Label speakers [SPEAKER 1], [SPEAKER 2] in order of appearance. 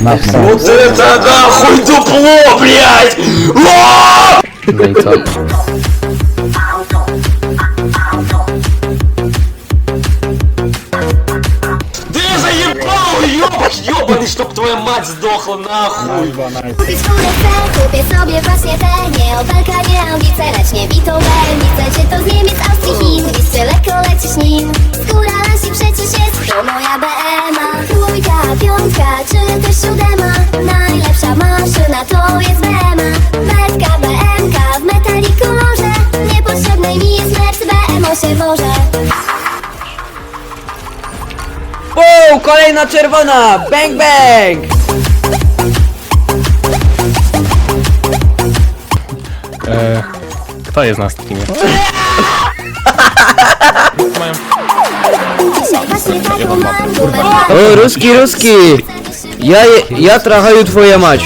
[SPEAKER 1] Na wstęp.
[SPEAKER 2] Вот это нахуй дупло, блядь! А!
[SPEAKER 1] No i co?
[SPEAKER 2] Да я заебал, ёбак, ёбаный, чтоб твоя мать сдохла, нахуй!
[SPEAKER 3] Kupić skórę chcę, kupię sobie właśnie te Nie Opelka, nie Audice, lecz nie Vito Chcę cię to z Niemiec, Austrii, Chin Liście lekko lecisz nim Skóra nasi przecież jest To moja BMA Trójka, czy też siódema Najlepsza maszyna to jest BMA Metka, BMK w metali kolorze Niepotrzebnej mi jest lecz BMO się woże
[SPEAKER 4] Wow, kolejna czerwona! Bang bang!
[SPEAKER 5] E, kto jest na streamie? Mają
[SPEAKER 3] Dzisiaj właśnie taką mam numer
[SPEAKER 4] O, ruski, ruski! Я, я трагаю твоя мать.